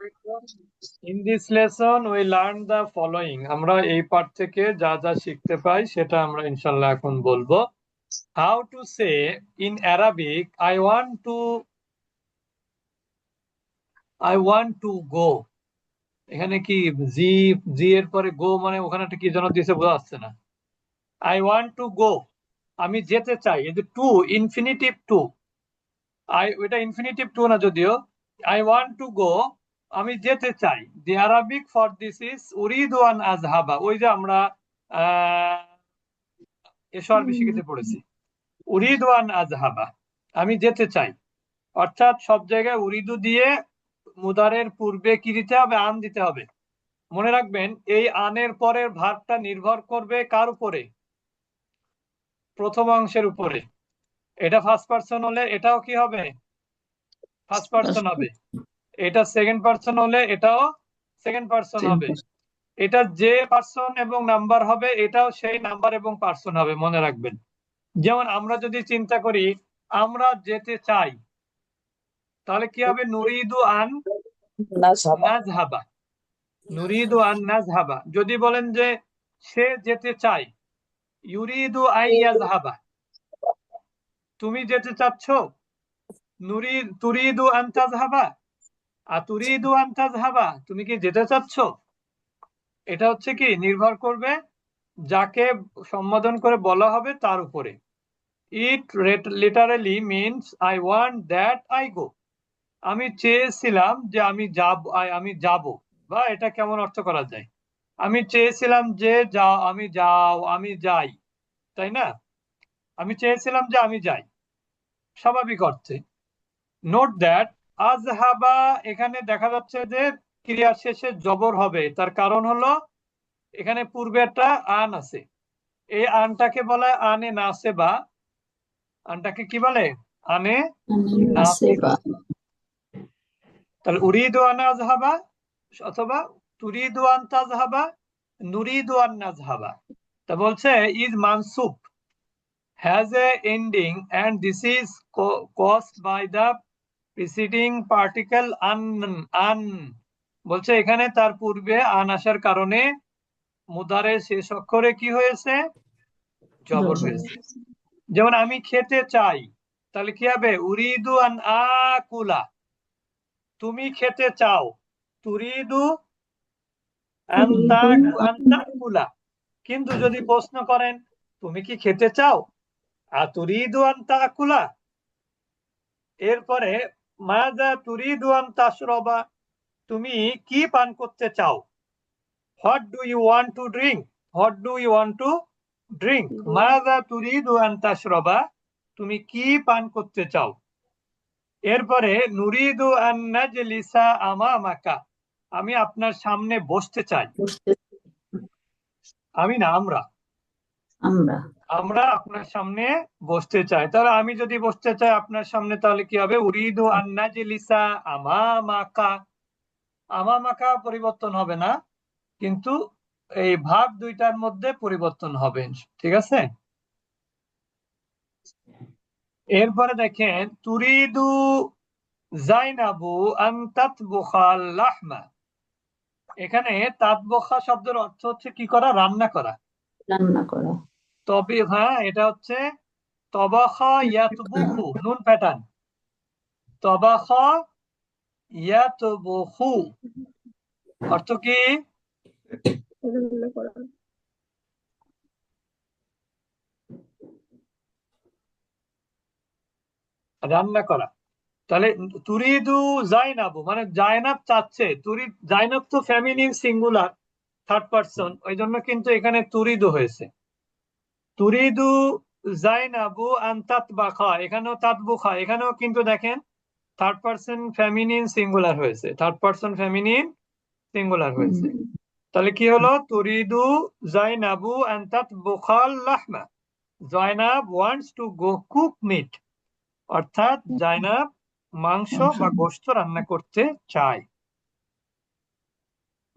In this lesson, we learn the following. আমরা এই part থেকে যা যা শিখতে পাই সেটা আমরা ইনশাল্লাহ এখন বলব। How to say in Arabic, I want to I want to go. এখানে কি জি জি এর পরে গো মানে ওখানে একটা কি যেন দিয়েছে বোঝা যাচ্ছে না। আই ওয়ান্ট টু গো আমি যেতে চাই। এই যে টু ইনফিনিটিভ টু আই ওইটা ইনফিনিটিভ টু না যদিও। আই ওয়ান্ট টু গো আমি যেতে চাই। The Arabic for this is উরিদওয়ান আজহাবা ওই যে আমরা আহ এসো আরবি শিখিতে পড়েছি। উরিদওয়ান আজহাবা আমি যেতে চাই। অর্থাৎ সব জায়গায় উরিদু দিয়ে মুদারের পূর্বে কি দিতে হবে? আন দিতে হবে। মনে রাখবেন এই আনের পরের ভারটা নির্ভর করবে কার উপরে? প্রথম অংশের উপরে। এটা ফার্স্ট পার্সন হলে এটাও কি হবে? ফার্স্ট পার্সন হবে। এটা সেকেন্ড পার্সন হলে এটাও সেকেন্ড পার্সন হবে। এটা যে পার্সন এবং নাম্বার হবে এটাও সেই নাম্বার এবং পার্সন হবে মনে রাখবেন। যেমন আমরা যদি চিন্তা করি আমরা যেতে চাই তাহলে কি হবে? নুরিদু আন নাজহাবা। নুরিদু আন নাজহাবা। যদি বলেন যে সে যেতে চায় ইউরিদু আই ইয়াজহাবা। তুমি যেতে চাচ্ছ? নুরি তুরিদু আন তাজহাবা? আর তুরিদু আন তাজহাবা তুমি কি যেতে চাচ্ছ? এটা হচ্ছে কি, নির্ভর করবে যাকে সম্বোধন করে বলা হবে তার উপরে। It literally means I want that I go আমি চেয়েছিলাম যে আমি যাব আমি যাব, বা এটা কেমন অর্থ করা যায়? আমি চেয়েছিলাম যে যাও, আমি যাও, আমি যাই, তাই না? আমি চেয়েছিলাম যে আমি যাই। স্বাভাবিক অর্থে। নোট দ্যাট আজহাবা এখানে দেখা যাচ্ছে যে ক্রিয়ার শেষে জবর হবে। তার কারণ হলো এখানে পূর্বে একটা আন আছে। এই আনটাকে বলা আনে নাসেবা। আনটাকে কি বলে? আনে তাহলে উরিদু আন আজহাবা অথবা তুরিদু আন তাজহাবা নুরিদু আন নাজহাবা। তা বলছে, ইজ মানসুব। has a ending and this is co caused by the preceding আন an বলছে এখানে তার পূর্বে আন আসার কারণে মুদারের শেষ অক্ষরে কি হয়েছে? জবর হয়েছে। যেমন আমি খেতে চাই তাহলে কি হবে? উরিদু আন আকুলা। তুমি খেতে চাও তুরিদু আন্তাকুলা কিন্তু যদি প্রশ্ন করেন তুমি কি খেতে চাও? আতুরিদু আন্তাকুলা এরপরে মাদা তুরিদু আন্তাশরবা তুমি কি পান করতে চাও? What do you want to drink what do you want to drink মাদা তুরিদু আন্তাশরবা তুমি কি পান করতে চাও? এরপরে নুরিদু আন্নাজলিসা আমামাকা আমি আপনার সামনে বসতে চাই। আমি না আমরা। আমরা। আমরা আপনার সামনে বসতে চাই। তাহলে আমি যদি বসতে চাই আপনার সামনে, তাহলে কি হবে? উরিদু আন্নাজলিসা আমামাকা। আমামাকা পরিবর্তন হবে না, কিন্তু এই ভাব দুইটার মধ্যে পরিবর্তন হবে, ঠিক আছে? এরপরে দেখেন, তুরিদু জাইনাবু আন তাতবুখাল লাহমা। এখানে তাতবখা শব্দের অর্থ হচ্ছে কি করা? রান্না করা। রান্না করা। হ্যাঁ এটা হচ্ছে তবাখা নুন প্যাটার্ন। তবাখা অর্থ কি? রান্না করা। তাহলে তুরিদু জাইনাবু মানে জাইনাব চাচ্ছে। তুরি, জাইনাব তো ফ্যামিলি সিঙ্গুলার, থার্ড পার্সন। ওই জন্য কিন্তু এখানে তুরিদু হয়েছে। তুরিদু জাইনাবু আন্তাত বাখা এখানেও তাতবুখা এখানেও কিন্তু দেখেন থার্ড পার্সন ফ্যামিনিন সিঙ্গুলার হয়েছে থার্ড পার্সন ফ্যামিনিন সিঙ্গুলার হয়েছে। তাহলে কি হলো? তুরিদু জাইনাবু আন্তাত বুখাল লাহমা। Zainab wants to go cook meat অর্থাৎ জাইনাব মাংস বা গোশত রান্না করতে চায়।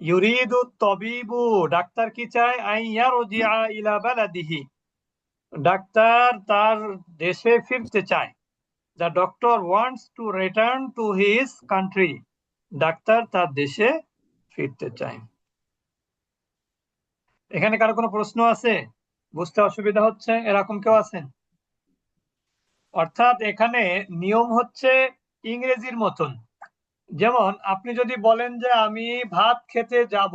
ইউরিদু তবিবু ডাক্তার কি চায়? আইয়া রজিয়া ইলা বালাদিহি। ডাক্তার তার দেশে ফিরতে চায়। The doctor wants to return to his country doctor তার দেশে ফিরতে চায়। এখানে কারও কোনো প্রশ্ন আছে? বুঝতে অসুবিধা হচ্ছে? এরকম কেউ আছেন? অর্থাৎ এখানে নিয়ম হচ্ছে ইংরেজির মতন। যেমন আপনি যদি বলেন যে আমি ভাত খেতে যাব,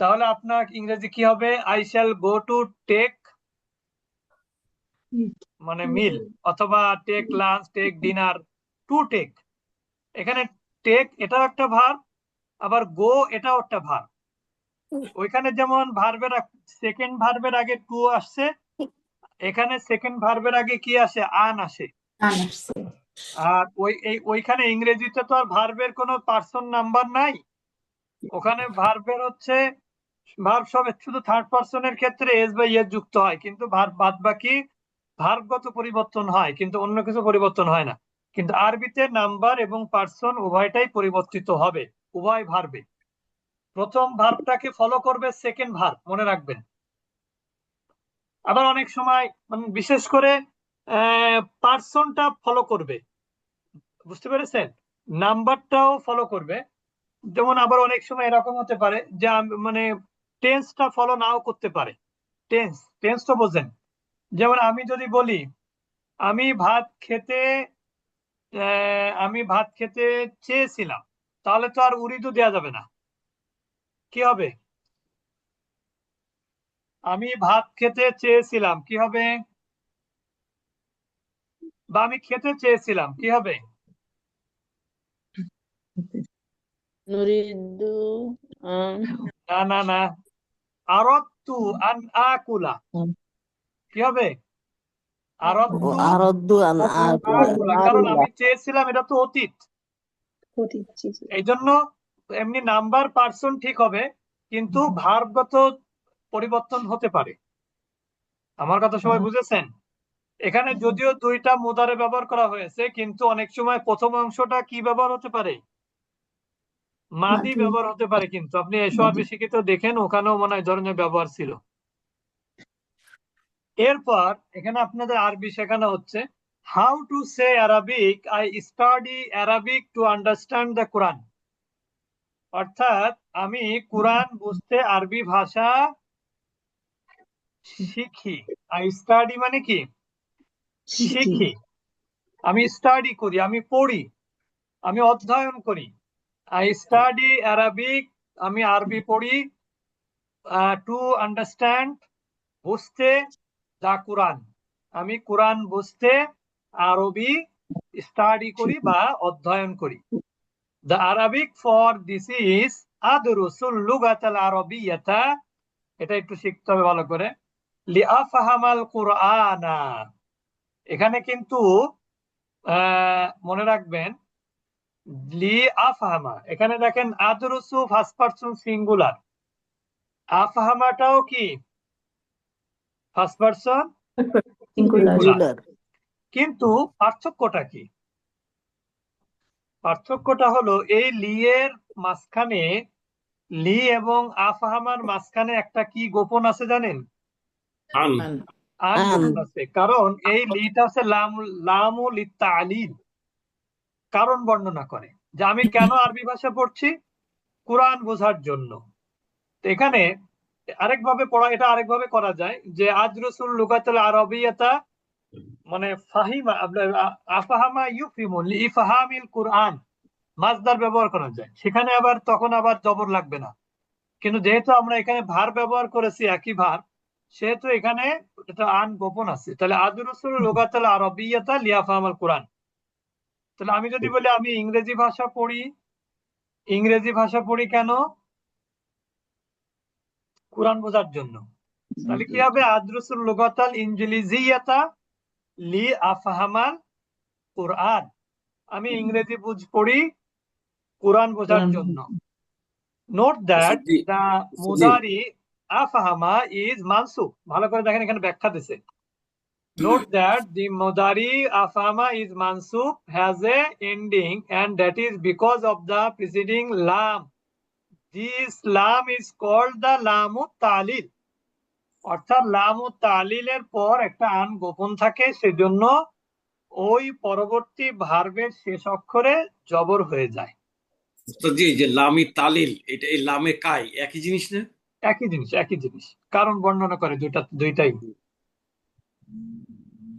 তাহলে আপনার ইংরেজি কি হবে? I shall go to take মানে মিল অথবা take lunch take dinner to take এখানে টেক এটাও একটা ভার আবার গো এটাও একটা ভার ওইখানে যেমন ভার্বের সেকেন্ড ভার্বের আগে টু আসছে এখানে সেকেন্ড ভার্বের আগে কি আসে? আন আসে। আর ওই এই ওইখানে ইংরেজিতে তো আর ভার্বের কোনো পার্সন নাম্বার নাই। ওখানে ভার্বের হচ্ছে ভার্ব সব শুধু থার্ড পার্সনের ক্ষেত্রে এস বা ইয়ে যুক্ত হয় কিন্তু ভার্ব বাদ বাকি ভার্বগত পরিবর্তন হয়, কিন্তু অন্য কিছু পরিবর্তন হয় না। কিন্তু আরবিতে নাম্বার এবং পার্সন উভয়টাই পরিবর্তিত হবে, উভয় ভার্বে। প্রথম ভার্বটাকে ফলো করবে সেকেন্ড ভার্ব, মনে রাখবেন। আবার অনেক সময় মানে বিশেষ করে পার্সনটা ফলো করবে। বুঝতে পেরেছেন? নাম্বারটাও ফলো করবে। যেমন আবার অনেক সময় এরকম হতে পারে যে মানে টেন্সটা ফলো নাও করতে পারে। টেন্স টেন্স তো বোঝেন। যেমন আমি যদি বলি আমি ভাত খেতে আমি ভাত খেতে চেয়েছিলাম তাহলে তো আর উড়িদু দেওয়া যাবে না। কি হবে? আমি ভাত খেতে চেয়েছিলাম কি হবে? বা আমি খেতে চেয়েছিলাম কি হবে? না না না। আরত্তু আন আকুলা। কি হবে? কারণ আমি চেয়েছিলাম এটা তো অতীত। এই জন্য এমনি নাম্বার পার্সন ঠিক হবে কিন্তু ভার্বগত পরিবর্তন হতে পারে। আমার কথা সবাই বুঝেছেন? এখানে যদিও দুইটা মুদারে ব্যবহার করা হয়েছে কিন্তু অনেক সময় প্রথম অংশটা কি ব্যবহার হতে পারে? মাদি। ব্যবহার হতে পারে কিন্তু। আপনি এসো আরবি শিখিত দেখেন ওখানেও মনে হয় এই ধরনের ব্যবহার ছিল। এরপর এখানে আপনাদের আরবি শেখানো হচ্ছে how to say Arabic I study Arabic to understand the Quran অর্থাৎ আমি কোরআন বুঝতে আরবি ভাষা শিখি। আই স্টাডি মানে কি? শিখি। আমি স্টাডি করি আমি পড়ি আমি অধ্যয়ন করি। আই স্টাডি অ্যারাবিক আমি আরবি পড়ি টু আন্ডারস্ট্যান্ড বুঝতে দা কোরআন। আমি কোরআন বুঝতে আরবি স্টাডি করি বা অধ্যয়ন করি। The Arabic for this is আদরুসুল লুগাতাল আরবিয়াতা এটা একটু শিখতে হবে ভালো করে। লিআফহামাল কুরআনা এখানে কিন্তু মনে রাখবেন লি আফহামা এখানে দেখেন আদরুসু ফার্স্ট পারসন সিঙ্গুলার আফহামাটাও কি? ফার্স্ট পারসন সিঙ্গুলার কিন্তু পার্থক্যটা কি? পার্থক্যটা হলো এই লি এর মাঝখানে লি এবং আফহামার মাঝখানে একটা কি গোপন আছে জানেন? আছে। কারণ এই লিটা হচ্ছে লাম লামু লিতালিল কারণ বর্ণনা করে যে আমি কেন আরবি ভাষা পড়ছি? কোরআন বোঝার জন্য। এখানে আরেকভাবে পড়া, এটা আরেকভাবে করা যায় যে আজরসুল লুগাতুল আরবিয়াতা মানে ফাহিমা আফাহামা ইউফিমু লিইফহামিল কুরআন মাসদার ব্যবহার করা যায়। সেখানে আবার, তখন আবার জবর লাগবে না। কিন্তু যেহেতু আমরা এখানে ভার ব্যবহার করেছি, একই ভার, সেহেতু এখানে এটা আন গোপন আছে। তাহলে আদরসুল লুগাতুল আরবিয়াতা লিয়াফহামাল কুরআন। তাহলে আমি যদি বলি, আমি ইংরেজি ভাষা পড়ি, ইংরেজি ভাষা পড়ি কেন? কোরআন বোঝার জন্য। তাহলে কি হবে? আদরুসুল লুগাতাল ইনজিলিজিয়াতা লি আফহামাল কোরআন। আমি ইংরেজি বুঝ পড়ি কোরআন বোঝার জন্য। নোট দ্যাট দা মুদারি আফহামা ইজ মানসুব ভালো করে দেখেন এখানে ব্যাখ্যা দিছে। Note that the Mudari Afama is Mansub has a ending and that is because of the preceding Lam. This Lam is called the Lamu Talil. অর্থাৎ লামু তালিলের পর একটা আন গোপন থাকে সেজন্য ওই পরবর্তী ভার্বের শেষ অক্ষরে জবর হয়ে যায়। তো জি যে লামি তালিল এটা এই লামে কাই? একই জিনিস না? একই জিনিস একই জিনিস। কারণ বর্ণনা করে দুইটা দুইটাই।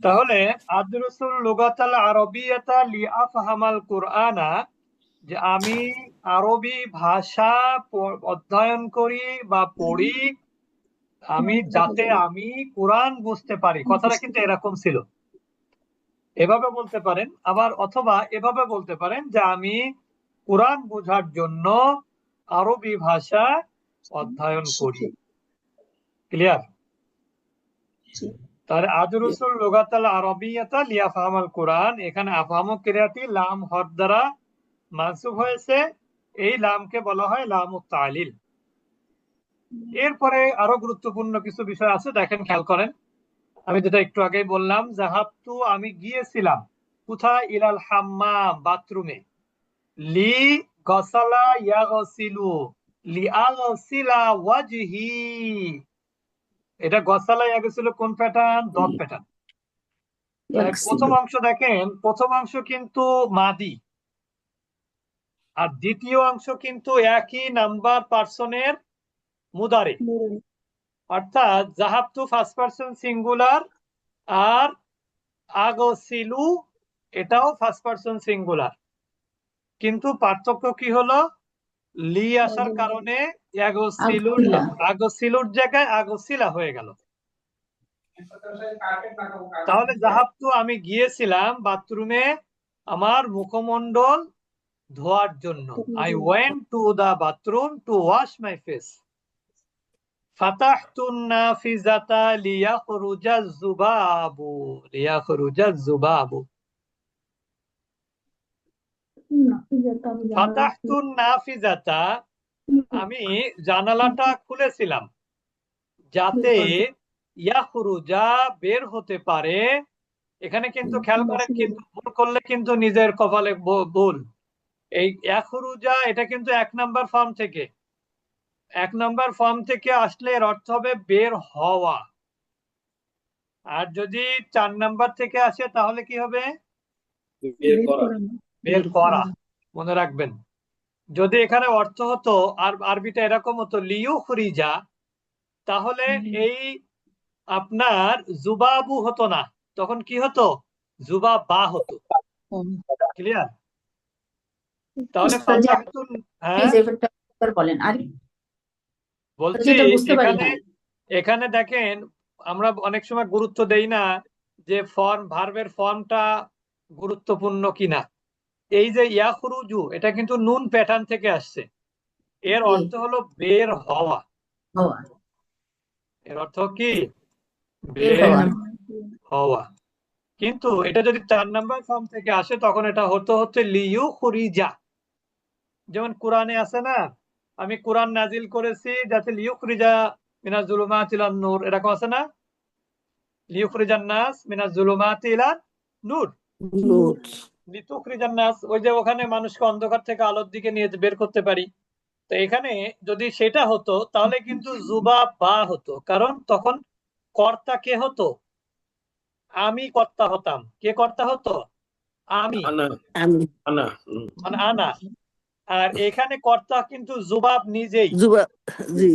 তাহলে আদরুসুল লুগাতাল আরবিয়াতা লিআফহামাল কুরআনা যে আমি আরবি ভাষা অধ্যয়ন করি বা পড়ি আমি যাতে আমি কোরআন বুঝতে পারি। কথাটা কিন্তু এরকম ছিল। এভাবে বলতে পারেন আবার অথবা এভাবে বলতে পারেন যে আমি কোরআন বোঝার জন্য আরবি ভাষা অধ্যয়ন করি। ক্লিয়ার। তাহলে আদরুসুল লুগাতাল আরবিয়াতা লিয়াফহামাল কোরআন এখানে আফহামু ক্রিয়াটি লাম হর দ্বারা মানসুব হয়েছে এই লামকে বলা হয় লামু তালিল। এরপরে আরও গুরুত্বপূর্ণ কিছু বিষয় আছে দেখেন খেয়াল করেন। আমি যেটা একটু আগেই বললাম জাহাবতু আমি গিয়েছিলাম কোথায়? ইলাল হাম্মাম বাথরুমে। লি গসালা লি আগসিলা ওয়াজহি। এটা গসালা ইয়াগসিলু কোন প্যাটার্ন? Dot pattern. প্রথম অংশ দেখেন প্রথম অংশ কিন্তু মাদি। আর দ্বিতীয় অংশ কিন্তু একই নাম্বার পার্সনের মুদারে অর্থাৎ জাহাবতু ফার্স্ট পার্সন সিঙ্গুলার আর আগসিলু এটাও ফার্স্ট পার্সন সিঙ্গুলার কিন্তু পার্থক্য কি হলো? লি আসার কারণে আগসিলুর আগসিলা। আগসিলুর জায়গায় আগসিলা হয়ে গেল। তাহলে জাহাবতু আমি গিয়েছিলাম বাথরুমে আমার মুখমণ্ডল ধোয়ার জন্য। I went to the bathroom to wash my face ফাতাহতু নাফিজাতা লিয়াখরুজা যুবাবু লিয়াখরুজা যুবাবু। ফাতাহতু নাফিজাতা আমি জানালাটা খুলেছিলাম। যাতে ইয়াখরুজা বের হতে পারে। এখানে কিন্তু খেয়াল করেন কিন্তু ভুল করলে কিন্তু নিজের কপালে ভুল। এই ইয়াখরুজা এটা কিন্তু এক নাম্বার ফর্ম থেকে। এক নাম্বার ফর্ম থেকে আসলে এর অর্থ হবে বের হওয়া। আর যদি চার নাম্বার থেকে আসে তাহলে কি হবে? বের করা। বের করা। মনে রাখবেন। যদি এখানে অর্থ হতো আর আরবিটা এরকম হতো লিউ খুরিজা তাহলে এই আপনার জুবাবু হতো না। তখন কি হতো? জুবা বা হতো ক্লিয়ার তাহলে হ্যাঁ? বলেন। আর বলছি যেটা বুঝতে পারি এখানে না। এখানে দেখেন আমরা অনেক সময় গুরুত্ব দেই না যে ফর্ম ভার্বের ফর্মটা গুরুত্বপূর্ণ কিনা। এই যে ইয়াখরুজু এটা কিন্তু নুন প্যাটার্ন থেকে আসছে। এর অর্থ হলো বের হওয়া। এর অর্থ কি? বের হওয়া। কিন্তু এটা যদি চার নাম্বার ফর্ম থেকে আসে তখন এটা হতো হচ্ছে লিউ খুরিজা। যেমন কোরআনে আছে না আমি কোরআন নাজিল করেছি যাতে লিউ খুরিজা মিনাজ জুলুমাত ইলান নূর এরকম আছে না? লিউ খুরিজান নাস মিনাজ জুলুমাত ইলান নূর। নাস ওই যে ওখানে মানুষকে অন্ধকার থেকে আলোর দিকে নিয়ে বের করতে পারি। তো এখানে যদি সেটা হতো তাহলে কিন্তু জুবা বা হতো কারণ তখন কর্তা কে হতো? আমি কর্তা হতাম। কে কর্তা হতো? আমি। মানে আনা। আর এখানে কর্তা কিন্তু জুবাব নিজেই। জি।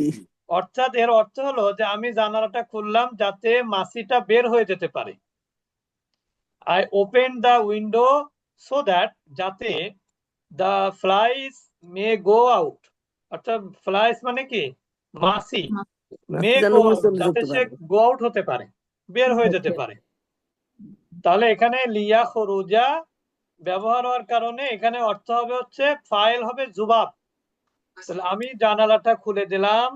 অর্থাৎ এর অর্থ হলো যে আমি জানালাটা খুললাম যাতে মাছিটা বের হয়ে যেতে পারে। I open the window so that যাতে the flies may go out অর্থাৎ ফ্লাইস মানে কি? মাসি। মে গো যাতে সে গো আউট হতে পারে বের হয়ে যেতে পারে। তাহলে এখানে লিয়া খরুজা ব্যবহার হওয়ার কারণে এখানে অর্থ হবে হচ্ছে ফাইল হবে জুবাব। তাহলে আমি জানালাটা খুলে দিলাম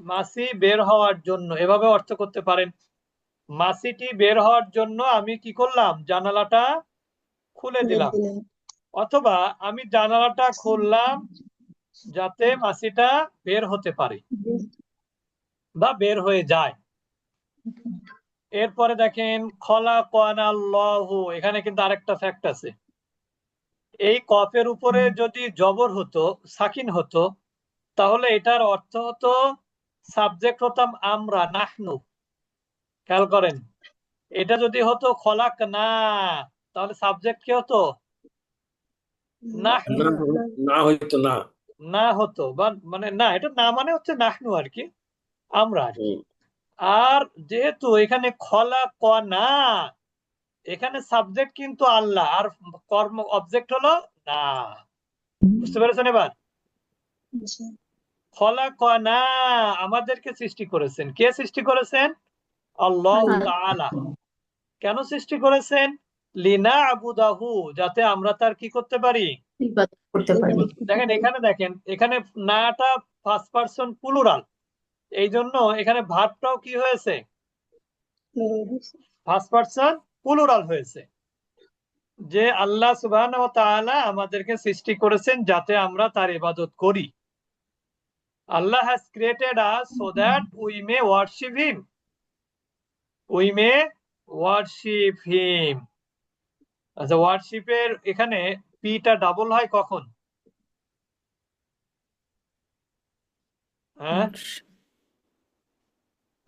মাসি বের হওয়ার জন্য এভাবে অর্থ করতে পারেন। মাসিটি বের হওয়ার জন্য আমি কি করলাম? জানালাটা খুলে দিলাম। অথবা আমি জানালাটা খুললাম যাতে মাসিটা বের হতে পারে বা বের হয়ে যায়। এরপরে দেখেন খলা আল্লাহু এখানে কিন্তু আরেকটা ফ্যাক্ট আছে। এই কফের উপরে যদি জবর হতো সাকিন হতো তাহলে এটার অর্থ হতো সাবজেক্ট হতাম আমরা নাহনু। খেয়াল করেন। এটা যদি হতো খলাক না। তাহলে সাবজেক্ট কি হতো? না না না। না হতো। বা মানে না এটা না মানে হচ্ছে নাহনু আর কি। আমরা আর আর যেহেতু এখানে খলা ক না এখানে সাবজেক্ট কিন্তু আল্লাহ আর কর্ম অবজেক্ট হলো না। বুঝতে পেরেছেন এবার? খলা ক না আমাদেরকে সৃষ্টি করেছেন। কে সৃষ্টি করেছেন? আল্লাহ। তাআলা। কেন সৃষ্টি করেছেন? লিনা আবুদাহু যাতে আমরা তার কি করতে পারি? ইবাদত করতে পারি। দেখেন এখানে দেখেন এখানে নাটা ফার্স্ট পারসন প্লুরাল এই জন্য এখানে ভাবটাও কি হয়েছে? ফার্স্ট পারসন প্লুরাল হয়েছে। যে আল্লাহ তাআলা আমাদেরকে সৃষ্টি করেছেন যাতে আমরা তার ইবাদত করি। Allah has created us so that we may worship him we may worship him আচ্ছা ওয়ার্শিপের এখানে পিটা ডাবল হয় কখন? হ্যাঁ?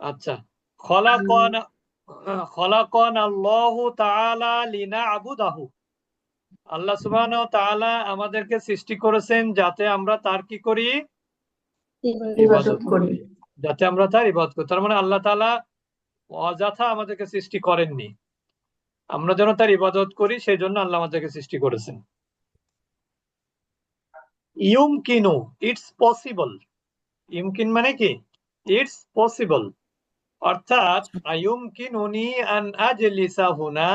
আচ্ছা খলাকানা খলাকান আল্লাহু তাআলা লিনা'বুদাহু। আল্লাহ সুবহানাহু ওয়া তাআলা আমাদেরকে সৃষ্টি করেছেন যাতে আমরা তার কি করি? ইবাদত করি। যাতে আমরা তার ইবাদত করি। তার মানে আল্লাহ তাআলা অযথা আমাদেরকে সৃষ্টি করেননি। আমরা যেন তার ইবাদত করি সেই জন্য আল্লাহ আমাদেরকে সৃষ্টি করেছেন। ইউমকিনু ইটস পসিবল। ইমকিন মানে কি? It's possible. অর্থাৎ আন আজলিসা হুনা।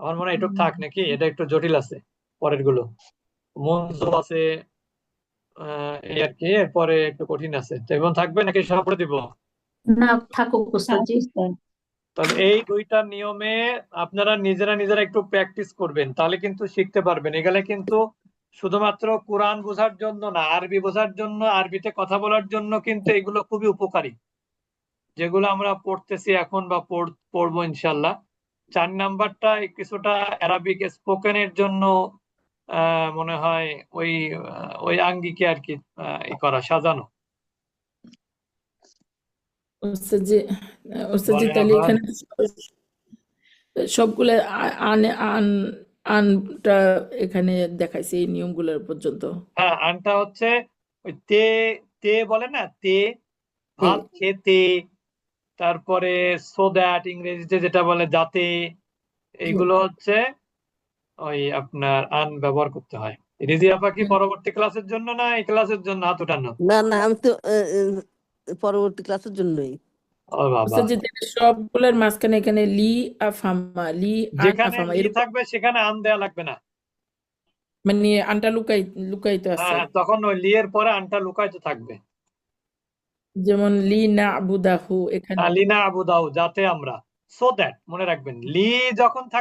আমার মনে হয় এটুক থাক নাকি? এটা একটু জটিল আছে পরেরগুলো মনজু আছে এই আর কি এরপরে একটু কঠিন আছে। তো এবং থাকবে নাকি সব পড়ে দিব? না থাকুক উস্তাদজি তবে এই দুইটা নিয়মে আপনারা নিজেরা নিজেরা একটু প্র্যাকটিস করবেন তাহলে কিন্তু শিখতে পারবেন। এগুলা কিন্তু শুধুমাত্র কোরআন বোঝার জন্য না আরবি বোঝার জন্য আরবিতে কথা বলার জন্য কিন্তু এগুলো খুবই উপকারী। যেগুলো আমরা পড়তেছি এখন বা পড়- পড়ব ইনশাল্লাহ। চার নাম্বারটা কিছুটা অ্যারাবিক স্পোকেনের জন্য মনে হয় ওই ওই আঙ্গিকে আর কি করা সাজানো। সবগুলো আন আন আনটা এখানে দেখাইছে এই নিয়মগুলোর পর্যন্ত। হ্যাঁ আনটা হচ্ছে ওই তে তে বলে না তে। ভাত খেতে তারপরে সো দ্যাট ইংরেজিতে যেটা বলে যাতে এইগুলো হচ্ছে ওই আপনার আন ব্যবহার করতে হয়। রিজিয়া পাখি পরবর্তী ক্লাসের জন্য না এই ক্লাসের জন্য? হাত উঠানো। না না আমি তো পরবর্তী ক্লাসের জন্যই। ও বাবা। সবগুলোর মাঝখানে এখানে লি আফামা লি যেখানে লি থাকবে সেখানে আন দেয়া লাগবে না। মানে আনটা লুকাই লুকাইতে হ্যাঁ আছে হ্যাঁ, তখন ওই লি এর পরে আনটা লুকাইতে থাকবে। যেমন লি না আবুদাহু এখানে। লিনা আবু দাউ যাতে আমরা সো দ্যাট মনে রাখবেন, লি যখন থাকবে